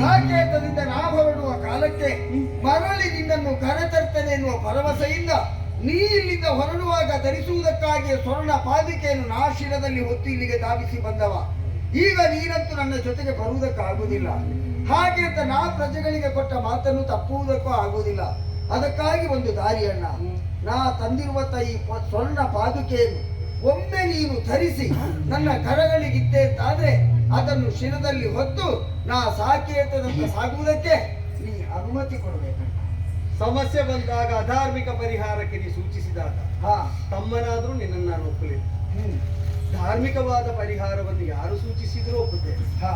ಸಾಕೇತದಿಂದ ನಾ ಹೊರಡುವ ಕಾಲಕ್ಕೆ ಮರಳಿ ನಿನ್ನನ್ನು ಕರೆತರ್ತೇನೆ ಎನ್ನುವ ಭರವಸೆಯಿಂದ ನೀ ಇಲ್ಲಿಂದ ಹೊರಡುವಾಗ ಧರಿಸುವುದಕ್ಕಾಗಿ ಸ್ವರ್ಣ ಪಾದಿಕೆಯನ್ನು ನಾ ಶಿರದಲ್ಲಿ ಹೊತ್ತು ಇಲ್ಲಿಗೆ ಧಾವಿಸಿ ಬಂದವ ಈಗ ನೀನಂತೂ ನನ್ನ ಜೊತೆಗೆ ಬರುವುದಕ್ಕಾಗುವುದಿಲ್ಲ ಹಾಗೆ ಅಂತ ನಾ ಪ್ರಜೆಗಳಿಗೆ ಕೊಟ್ಟ ಮಾತನ್ನು ತಪ್ಪುವುದಕ್ಕೂ ಆಗುವುದಿಲ್ಲ. ಅದಕ್ಕಾಗಿ ಒಂದು ದಾರಿಯಣ್ಣ. ನಾ ತಂದಿರುವ ಈ ಸ್ವರ್ಣ ಪಾದುಕೆಯನ್ನು ಒಮ್ಮೆ ನೀನು ಧರಿಸಿ ನನ್ನ ಕರಗಳಿಗಿದ್ದೆ ಅಂತಾದ್ರೆ ಅದನ್ನು ಶಿರದಲ್ಲಿ ಹೊತ್ತು ನಾ ಸಾಕೇತದಂತ ಸಾಗುವುದಕ್ಕೆ ನೀ ಅನುಮತಿ ಕೊಡಬೇಕು ಸಮಸ್ಯೆ ಬಂದಾಗ ಅಧಾರ್ಮಿಕ ಪರಿಹಾರಕ್ಕೆ ನೀ ಸೂಚಿಸಿದಾಗ ಹಾ. ತಮ್ಮನಾದ್ರೂ ನಿನ್ನನ್ನು ನಾನು ಒಪ್ಪಲಿಲ್ಲ ಧಾರ್ಮಿಕವಾದ ಪರಿಹಾರವನ್ನು ಯಾರು ಸೂಚಿಸಿದರೂ ಒಪ್ಪುತ್ತೇನೆ ಹಾ.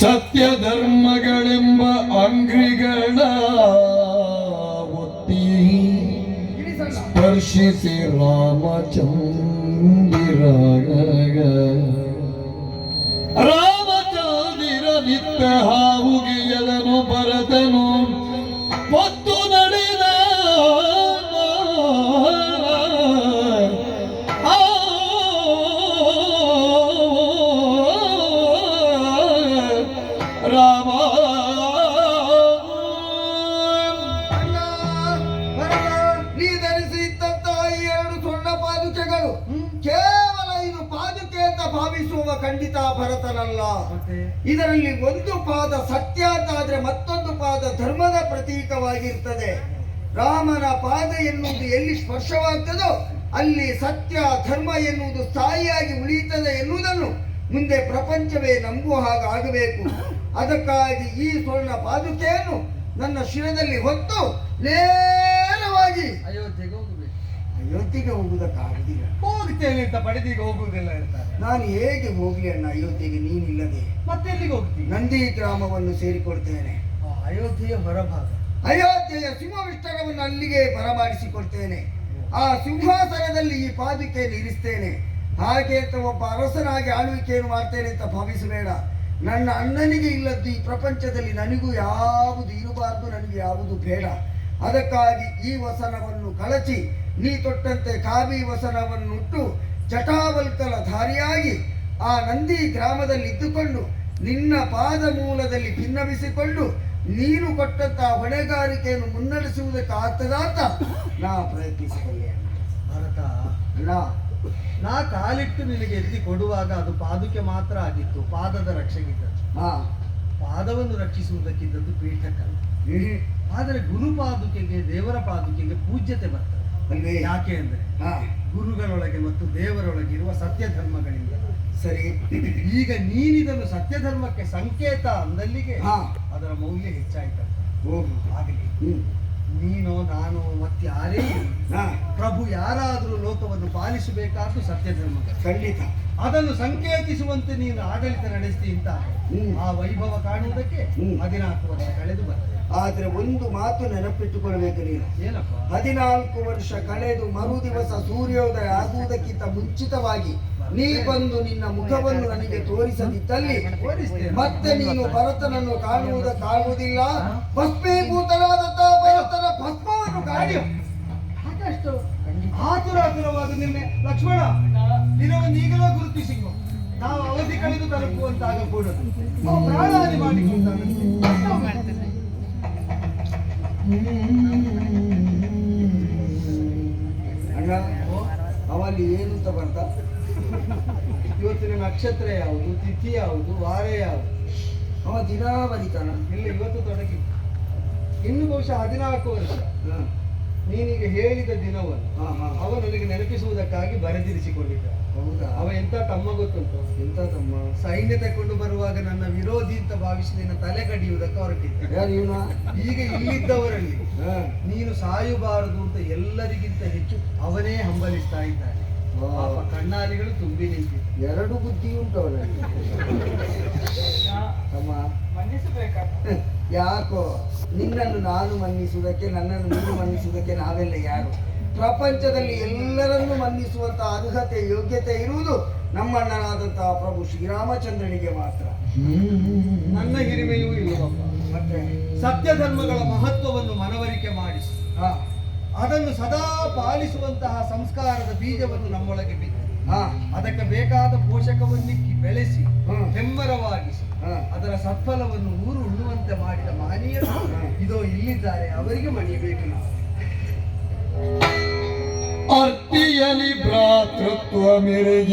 ಸತ್ಯ ಧರ್ಮಗಳೆಂಬ ಅಂಗ್ರಿಗಳ ಒತ್ತಿ ಸ್ಪರ್ಶಿಸಿ ರಾಮಚಂದಿರ ರಾಮಚಂದಿರ ನಿತ್ಯ ಹಾವುಗೆ ಎದನು ಬರದನು ಭಾವಿಸುವ ಖಂಡಿತ ಭರತನಲ್ಲ. ಇದರಲ್ಲಿ ಒಂದು ಪಾದ ಸತ್ಯ ಅಂತಾದ್ರೆ ಮತ್ತೊಂದು ಪಾದ ಧರ್ಮದ ಪ್ರತೀಕವಾಗಿರ್ತದೆ. ರಾಮನ ಪಾದ ಎನ್ನುವುದು ಎಲ್ಲಿ ಸ್ಪರ್ಶವಾಗ್ತದೋ ಅಲ್ಲಿ ಸತ್ಯ ಧರ್ಮ ಎನ್ನುವುದು ಸ್ಥಾಯಿಯಾಗಿ ಉಳಿಯುತ್ತದೆ ಎನ್ನುವುದನ್ನು ಮುಂದೆ ಪ್ರಪಂಚವೇ ನಂಬುವ ಹಾಗಾಗಬೇಕು ಅದಕ್ಕಾಗಿ ಈ ಸ್ವರ್ಣ ಪಾದುಕೆಯನ್ನು ನನ್ನ ಶಿರದಲ್ಲಿ ಹೊತ್ತು ನೇರವಾಗಿ ಅಯೋಧ್ಯೆಗೆ ಅಯೋಧ್ಯೆಗೆ ಹೋಗುವುದಕ್ಕಾಗುದಿಲ್ಲ ಹೋಗ್ತೇನೆ ಅಂತ ಪಡೆದಿಗೆ ಹೋಗುವುದಿಲ್ಲ ಇರ್ತಾರೆ ನಾನು ಹೇಗೆ ಹೋಗ್ಲಿ ಅಣ್ಣ ಅಯೋಧ್ಯೆಗೆ ನೀನಿಲ್ಲದೆ ಮತ್ತೆ ಎಲ್ಲಿಗೆ ಹೋಗ್ತೀನಿ ನಂದಿ ಗ್ರಾಮವನ್ನು ಸೇರಿಕೊಡ್ತೇನೆ ಅಯೋಧ್ಯೆಯ ಹೊರಭಾಗ. ಅಯೋಧ್ಯೆಯ ಸಿಂಹವಿಷ್ಟರವನ್ನು ಅಲ್ಲಿಗೆ ಬರಮಾಡಿಸಿಕೊಡ್ತೇನೆ ಆ ಸಿಂಹಾಸನದಲ್ಲಿ ಈ ಪಾದಿಕೆಯಲ್ಲಿ ಇರಿಸ್ತೇನೆ. ಹಾಗೆ ಅಂತ ಒಬ್ಬ ಅರಸನಾಗಿ ಆಳ್ವಿಕೆಯನ್ನು ಮಾಡ್ತೇನೆ ಅಂತ ಭಾವಿಸಬೇಡ. ನನ್ನ ಅಣ್ಣನಿಗೆ ಇಲ್ಲದ್ದು ಈ ಪ್ರಪಂಚದಲ್ಲಿ ನನಗೂ ಯಾವುದು ಇರಬಾರ್ದು ನನಗೆ ಯಾವುದು ಬೇಡ. ಅದಕ್ಕಾಗಿ ಈ ವಸನವನ್ನು ಕಳಚಿ ನೀ ತೊಟ್ಟಂತೆ ಕಾವಿ ವಸನವನ್ನುಟ್ಟು ಜಟಾವಲ್ಕಲ ಧಾರಿಯಾಗಿ ಆ ನಂದಿ ಗ್ರಾಮದಲ್ಲಿ ಇದ್ದುಕೊಂಡು ನಿನ್ನ ಪಾದ ಮೂಲದಲ್ಲಿ ಭಿನ್ನವಿಸಿಕೊಂಡು ನೀನು ಕೊಟ್ಟಂತಹ ಹೊಣೆಗಾರಿಕೆಯನ್ನು ಮುನ್ನಡೆಸುವುದಕ್ಕೆ ಆಗ್ತದ ಅಂತ ನಾ ಪ್ರಯತ್ನಿಸಿಕೊಳ್ಳೆ ಭರತ ಅಣ್ಣ ನಾ ಕಾಲಿಟ್ಟು ನಿನಗೆ ಎತ್ತಿ ಕೊಡುವಾಗ ಅದು ಪಾದಕ್ಕೆ ಮಾತ್ರ ಆಗಿತ್ತು ಪಾದದ ರಕ್ಷೆಗಿದ್ದದ್ದು. ಹಾ ಪಾದವನ್ನು ರಕ್ಷಿಸುವುದಕ್ಕಿದ್ದದ್ದು ಪೀಠಕ್ಕಲ್ಲ. ಆದರೆ ಗುರು ಪಾದುಕೆಗೆ ದೇವರ ಪಾದುಕೆಗೆ ಪೂಜ್ಯತೆ ಬರ್ತದೆ. ಅಲ್ವೇ ಯಾಕೆ ಅಂದ್ರೆ ಗುರುಗಳೊಳಗೆ ಮತ್ತು ದೇವರೊಳಗೆ ಇರುವ ಸತ್ಯ ಧರ್ಮಗಳಿಂದ ಸರಿ. ಈಗ ನೀನಿದನ್ನು ಸತ್ಯ ಧರ್ಮಕ್ಕೆ ಸಂಕೇತ ಅಂದಲ್ಲಿಗೆ ಅದರ ಮೌಲ್ಯ ಹೆಚ್ಚಾಯ್ತು ಹೋಗು. ಆಗಲಿ ನೀನೋ ನೀನು ಮತ್ತೆ ಯಾರೇ ಪ್ರಭು ಯಾರಾದರೂ ಲೋಕವನ್ನು ಪಾಲಿಸಬೇಕಾದ್ರೂ ಸತ್ಯ ಧರ್ಮ ಖಂಡಿತ. ಅದನ್ನು ಸಂಕೇತಿಸುವಂತೆ ನೀನು ಆಡಳಿತ ನಡೆಸ್ತಿ ಅಂತ. ಆ ವೈಭವ ಕಾಣುವುದಕ್ಕೆ. ಹದಿನಾಲ್ಕು ವರ್ಷ ಕಳೆದು ಬರ್ತದೆ. ಆದ್ರೆ ಒಂದು ಮಾತು ನೆನಪಿಟ್ಟುಕೊಳ್ಬೇಕು ನೀನು. ಹದಿನಾಲ್ಕು ವರ್ಷ ಕಳೆದು ಮರು ದಿವಸ ಸೂರ್ಯೋದಯ ಆಗುವುದಕ್ಕಿಂತ ಮುಂಚಿತವಾಗಿ ನೀ ಬಂದು ನಿನ್ನ ಮುಖವನ್ನು ನನಗೆ ತೋರಿಸದಿದ್ದಲ್ಲಿ. ಮತ್ತೆ ನೀನು ಭರತನನ್ನು ಕಾಣುವುದಕ್ಕಾಗುವುದಿಲ್ಲ. ಭಸ್ಮೀಭೂತನಾದಂತಹ ಭರತನ ಭಸ್ಮವನ್ನು ಕಾಣಿ. ಸಾಕಷ್ಟು ಆತುರ ಆತುರವಾದ ನಿನ್ನೆ ಲಕ್ಷ್ಮಣ ದಿನವನ್ನು ಈಗಲೂ ಗುರುತಿಸಿ ನಾವು ಅವಧಿ ಕಳೆದು ತಲುಪುವಂತಾಗಕೂಡದು. ಕೂಡ ಪ್ರಾಣಹಾನಿ ಮಾಡಿಕೊಂಡ ಅಣ್ಣ ಅವಲ್ಲಿ ಏನು ಅಂತ ಬರ್ತ? ಇವತ್ತಿನ ನಕ್ಷತ್ರ ಯಾವುದು? ತಿಥಿ ಯಾವುದು? ವಾರ ಯಾವುದು? ಅವ ದಿನ ಬರೀತಾನ ಇಲ್ಲ ಇವತ್ತು ತೊಡಗಿ. ಇನ್ನು ಬಹುಶಃ ಹದಿನಾಲ್ಕು ವರ್ಷ. ನೀನೀಗ ಹೇಳಿದ ದಿನವನ್ನು ಅವ ನನಗೆ ನೆನಪಿಸುವುದಕ್ಕಾಗಿ ಬರೆದಿರಿಸಿಕೊಂಡಿದ್ದ. ಎಂತ ತಮ್ಮ ಗೊತ್ತುಂಟು? ಇಂಥ ತಮ್ಮ? ಸೈನ್ಯ ತಕೊಂಡು ಬರುವಾಗ ನನ್ನ ವಿರೋಧಿ ಅಂತ ಭಾವಿಸಿ ನಿನ್ನ ತಲೆ ಕಡಿಯುವುದಕ್ಕೆ ಹೊರಟಿದ್ದೆ. ಯಾರು ಇವನ? ಈಗ ಇಲ್ಲಿದ್ದವರಲ್ಲಿ ನೀನು ಸಾಯಬಾರದು ಅಂತ ಎಲ್ಲರಿಗಿಂತ ಹೆಚ್ಚು ಅವನೇ ಹಂಬಲಿಸ್ತಾ ಇದ್ದಾನೆ. ಪಾಪ ಕಣ್ಣಾಲಿಗಳು ತುಂಬಿ ನಿಂತಿದೆ. ಎರಡು ಬುದ್ಧಿ ಉಂಟು ಅವನಲ್ಲಿ. ತಮ್ಮ. ಯಾಕೋ? ನಿನ್ನನ್ನು ನಾನು ಮನ್ನಿಸುವುದಕ್ಕೆ ನನ್ನನ್ನು ನೀನು ಮನ್ನಿಸುವುದಕ್ಕೆ ನಾವೆಲ್ಲ ಯಾರು? ಪ್ರಪಂಚದಲ್ಲಿ ಎಲ್ಲರನ್ನೂ ಮನ್ನಿಸುವಂತಹ ಅರ್ಹತೆ ಯೋಗ್ಯತೆ ಇರುವುದು ನಮ್ಮಣ್ಣನಾದಂತಹ ಪ್ರಭು ಶ್ರೀರಾಮಚಂದ್ರನಿಗೆ ಮಾತ್ರ. ನನ್ನ ಹಿರಿಮೆಯೂ ಇಲ್ಲವಪ್ಪ ಮತ್ತೆ? ಸತ್ಯ ಧರ್ಮಗಳ ಮಹತ್ವವನ್ನು ಮನವರಿಕೆ ಮಾಡಿಸಿ. ಹಾ. ಅದನ್ನು ಸದಾ ಪಾಲಿಸುವಂತಹ ಸಂಸ್ಕಾರದ ಬೀಜವನ್ನು ನಮ್ಮೊಳಗೆ ಬಿತ್ತು. ಹಾ. ಅದಕ್ಕೆ ಬೇಕಾದ ಪೋಷಕವನ್ನಿಕ್ಕಿ ಬೆಳೆಸಿ ಹ್ಮ್. ಹೆಮ್ಮರವಾಗಿಸಿ ಹಾ. ಅದರ ಸತ್ಫಲವನ್ನು ಊರು ಉಣ್ಣುವಂತೆ ಮಾಡಿದ ಮಾನೀಯರು ಇದೋ ಇಲ್ಲಿದ್ದಾರೆ ಅವರಿಗೆ ಮಣಿಯಬೇಕು ನಾವು. ಅರ್ತಿಯಲಿ ಭ್ರಾತೃತ್ವ ಮೆರೆಗಿ